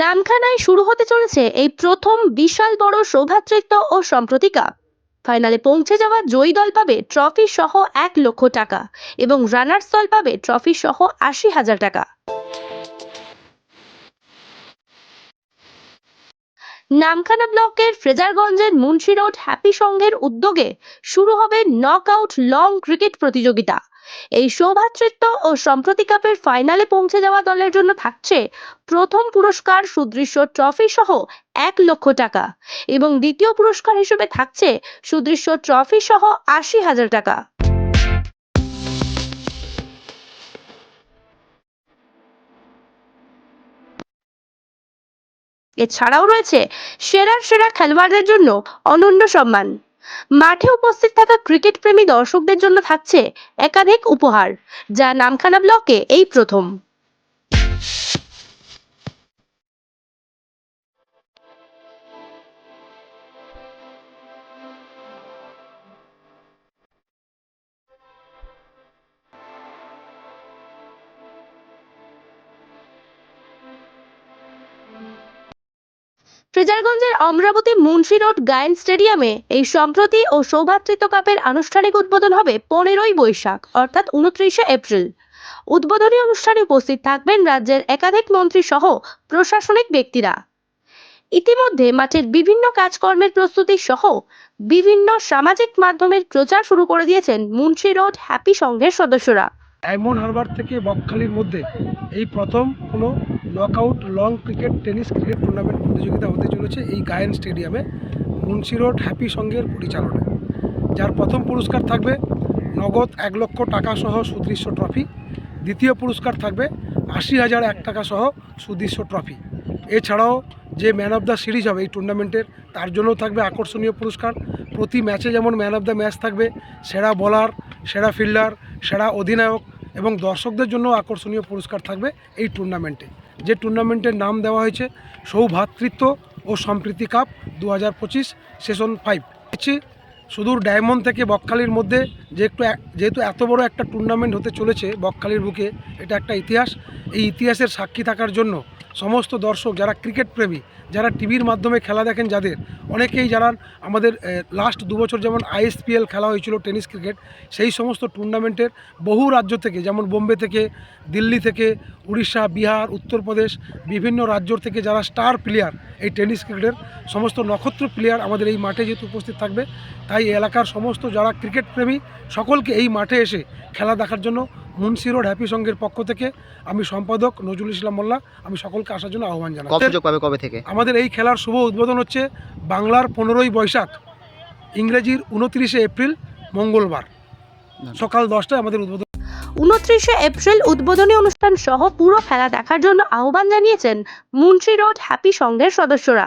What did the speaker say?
নামখানায় শুরু হতে চলেছে এই প্রথম বিশাল বড় শোভাতৃত্ব ও সম্প্রতিকা। ফাইনালে পৌঁছে যাওয়া জয়ী দল পাবে ট্রফি সহ এক লক্ষ টাকা এবং রানার্স দল পাবে ট্রফি সহ আশি হাজার টাকা। নামখানা ব্লকের ফ্রেজারগঞ্জের মুন্সি রোড হ্যাপি সংঘের উদ্যোগে শুরু হবে নক লং ক্রিকেট প্রতিযোগিতা। এই সৌভাতৃত্ব ও সম্প্রতি কাপের ফাইনালে পৌঁছে যাওয়া দলের জন্য থাকছে প্রথম পুরস্কার সুদৃশ্য ট্রফি সহ এক লক্ষ টাকা এবং দ্বিতীয় পুরস্কার হিসেবে থাকছে সুদৃশ্য ট্রফি সহ আশি হাজার টাকা। এছাড়াও রয়েছে সেরার সেরা খেলোয়াড়দের জন্য অনন্য সম্মান। মাঠে উপস্থিত থাকা ক্রিকেট প্রেমী দর্শকদের জন্য থাকছে একাধিক উপহার, যা নামখানা ব্লকে এই প্রথম। ফ্রেজারগঞ্জের অমরাবতী মুন্সি রোড গায়ন স্টেডিয়ামে এই সম্প্রতি ও সৌভাতৃত্ব কাপের আনুষ্ঠানিক উদ্বোধন হবে পনেরোই বৈশাখ, অর্থাৎ উনত্রিশে এপ্রিল। উদ্বোধনী অনুষ্ঠানে উপস্থিত থাকবেন রাজ্যের একাধিক মন্ত্রী সহ প্রশাসনিক ব্যক্তিরা। ইতিমধ্যে মাঠের বিভিন্ন কাজকর্মের প্রস্তুতি সহ বিভিন্ন সামাজিক মাধ্যমের প্রচার শুরু করে দিয়েছেন মুন্সি রোড হ্যাপি সংঘের সদস্যরা। ডায়মন্ড হারবার থেকে বকখালির মধ্যে এই প্রথম কোনো knockout long cricket tennis cricket tournament প্রতিযোগিতা হতে চলেছে এই গায়ন স্টেডিয়ামে, মুন্সি রোড হ্যাপি সংঘের পরিচালনায়। যার প্রথম পুরস্কার থাকবে নগদ এক লক্ষ টাকা সহ সুদৃশ্য ট্রফি, দ্বিতীয় পুরস্কার থাকবে আশি হাজার এক টাকা সহ সুদৃশ্য ট্রফি। এছাড়াও যে ম্যান অফ দ্য সিরিজ হবে এই টুর্নামেন্টের, তার জন্য থাকবে আকর্ষণীয় পুরস্কার। প্রতি ম্যাচে যেমন ম্যান অফ দ্য ম্যাচ থাকবে, সেরা বোলার সেরা ফিল্ডার সেরা অধিনায়ক এবং দর্শকদের জন্য আকর্ষণীয় পুরস্কার থাকবে এই টুর্নামেন্টে যে টুর্নামেন্টের নাম দেওয়া হয়েছে সৌভাতৃত্ব ও সম্প্রীতি কাপ দু হাজার পঁচিশ সেশন ফাইভ। সুদূর ডায়মন্ড থেকে বকখালির মধ্যে যে একটু যেহেতু এত বড় একটা টুর্নামেন্ট হতে চলেছে বকখালির বুকে, এটা একটা ইতিহাস। এই ইতিহাসের সাক্ষী থাকার জন্য সমস্ত দর্শক যারা ক্রিকেট প্রেমী, যারা টিভির মাধ্যমে খেলা দেখেন যাদের, অনেকেই যারা আমাদের লাস্ট দু বছর যেমন আইএসপিএল খেলা হয়েছিল টেনিস ক্রিকেট সেই সমস্ত টুর্নামেন্টের বহু রাজ্য থেকে, যেমন বোম্বে থেকে, দিল্লি থেকে, উড়িষ্যা, বিহার, উত্তরপ্রদেশ, বিভিন্ন রাজ্য থেকে যারা স্টার প্লেয়ার এই টেনিস ক্রিকেটের সমস্ত নক্ষত্র প্লেয়ার আমাদের এই মাঠে যেহেতু উপস্থিত থাকবে, তাই এলাকার সমস্ত যারা ক্রিকেট প্রেমী, সকলকে এই মাঠে এসে খেলা দেখার জন্য মুন্সি রোড হ্যাপি সংঘের পক্ষ থেকে আমি সম্পাদক নজরুল ইসলাম মোল্লা আমি সকলকে আসার জন্য আহ্বান জানাই। সুযোগ পাবে কবে থেকে? আমাদের এই খেলার শুভ উদ্বোধন হচ্ছে বাংলার পনেরোই বৈশাখ ইংরেজির উনত্রিশে এপ্রিল মঙ্গলবার। সকাল দশটায় আমাদের উদ্বোধন উনত্রিশে এপ্রিল উদ্বোধনী অনুষ্ঠান সহ পুরো খেলা দেখার জন্য আহ্বান জানিয়েছেন মুন্সি রোড হ্যাপি সংঘের সদস্যরা।